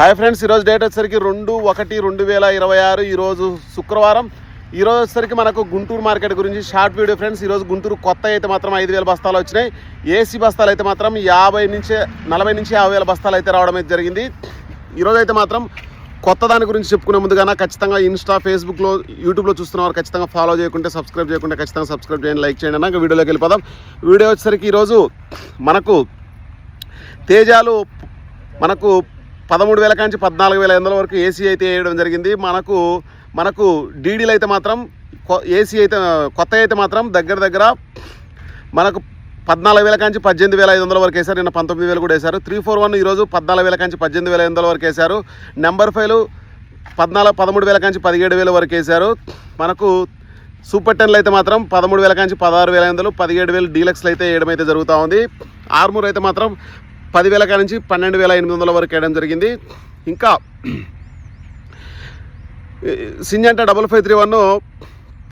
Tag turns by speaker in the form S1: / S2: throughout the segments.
S1: Hi friends ఈరోజు date వచ్చేసరికి రెండు ఒకటి రెండు వేల ఇరవై ఆరు ఈరోజు శుక్రవారం. ఈరోజు వచ్చేసరికి మనకు గుంటూరు మార్కెట్ గురించి షార్ట్ వీడియో ఫ్రెండ్స్. ఈరోజు గుంటూరు కొత్త అయితే మాత్రం ఐదు వేల బస్తాలు వచ్చినాయి. ఏసీ బస్తాలు అయితే మాత్రం యాభై నుంచి నలభై నుంచి యాభై వేల బస్తాలు అయితే రావడం అయితే జరిగింది. ఈరోజు అయితే మాత్రం కొత్త దాని గురించి చెప్పుకునే ముందుగానే ఖచ్చితంగా ఇన్స్టా ఫేస్బుక్లో యూట్యూబ్లో చూస్తున్న వారు ఖచ్చితంగా ఫాలో చేయకుంటే సబ్స్క్రైబ్ చేయకుంటే ఖచ్చితంగా సబ్స్క్రైబ్ చేయండి లైక్ చేయండి అన్నాక వీడియోలోకి వెళ్ళిపోదాం. వీడియో వచ్చేసరికి ఈరోజు మనకు తేజాలు మనకు పదమూడు వేల కాంచి పద్నాలుగు వేల ఐదు వరకు ఏసీ అయితే వేయడం జరిగింది. మనకు మనకు డీడీలు అయితే మాత్రం ఏసీ అయితే కొత్త అయితే మాత్రం దగ్గర దగ్గర మనకు పద్నాలుగు వేల కాంచి పద్దెనిమిది వేల ఐదు వందల వరకు వేశారు. నిన్న పంతొమ్మిది వేలు కూడా వేశారు. త్రీ ఫోర్ వన్ ఈరోజు పద్నాలుగు వేల కాంచి పద్దెనిమిది వేల ఐదు వందల వరకు వేశారు. నెంబర్ ఫైవ్ పద్నాలుగు పదమూడు వేల కాంచి పదిహేడు వేల వరకు వేశారు. మనకు సూపర్ టెన్లు అయితే మాత్రం పదమూడు వేల కాంచి పదహారు వేల ఐదు వందలు పదిహేడు వేలు డీలక్స్లు అయితే వేయడం అయితే జరుగుతూ ఉంది. ఆర్మూర్ అయితే మాత్రం పదివేల కాడ నుంచి పన్నెండు వేల ఎనిమిది వందల వరకు వేయడం జరిగింది. ఇంకా Syngenta double five three one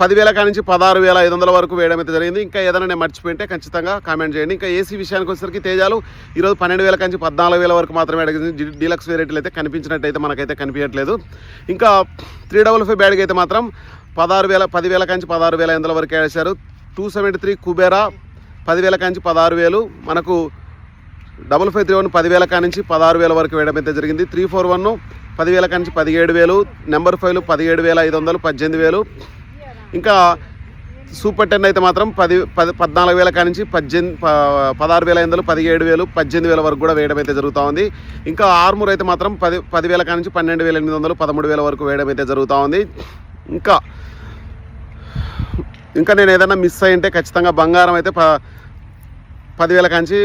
S1: పదివేల కాడ నుంచి పదహారు వేల ఐదు వందల వరకు వేయడం అయితే జరిగింది. ఇంకా ఏదైనా నేను మర్చిపోయింటే ఖచ్చితంగా కామెంట్ చేయండి. ఇంకా ఏసీ విషయానికి వచ్చేసరికి తేజాలు ఈరోజు పన్నెండు వేల నుంచి పద్నాలుగు వేల వరకు మాత్రమే అడిగింది డీలక్స్ వెరైటీలు అయితే కనిపించినట్టయితే మనకైతే కనిపించట్లేదు. ఇంకా త్రీ డబుల్ ఫైవ్ బ్యాడ్కి అయితే మాత్రం పదహారు వేల పదివేల కాంచి పదహారు వేల ఐదు వందల వరకు వేశారు. టూ సెవెంటీ త్రీ కుబేరా పదివేల కాంచి పదహారు వేలు మనకు డబుల్ ఫైవ్ త్రీ వన్ పదివేల కానించి పదహారు వేల వరకు వేయడం అయితే జరిగింది. త్రీ ఫోర్ వన్ పదివేల కానించి పదిహేడు వేలు నెంబర్ ఫైవ్లు పదిహేడు వేల ఐదు వందలు పద్దెనిమిది వేలు. ఇంకా సూపర్ టెన్ అయితే మాత్రం పది పది పద్నాలుగు వేల కానించి పద్దెనిమిది పదహారు వేల ఐదు వందలు పదిహేడు వేలు పద్దెనిమిది వేల వరకు కూడా వేయడం అయితే జరుగుతూ ఉంది. ఇంకా ఆర్మూర్ అయితే మాత్రం పది పదివేల కానించి పన్నెండు వేల ఎనిమిది వందలు పదమూడు వేల వరకు వేయడం అయితే జరుగుతూ ఉంది. ఇంకా ఇంకా నేను ఏదైనా మిస్ అయ్యింటే ఖచ్చితంగా బంగారం అయితే ప పదివేల కాంచి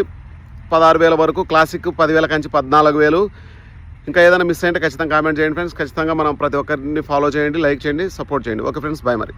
S1: పదహారు వేల వరకు క్లాసిక్ పదివేల కంచి పద్నాలుగు వేలు. ఇంకా ఏదైనా మిస్ అయితే ఖచ్చితంగా కామెంట్ చేయండి ఫ్రెండ్స్. ఖచ్చితంగా మనం ప్రతి ఒక్కరిని ఫాలో చేయండి లైక్ చేయండి సపోర్ట్ చేయండి. ఓకే ఫ్రెండ్స్ బాయ్ మరి.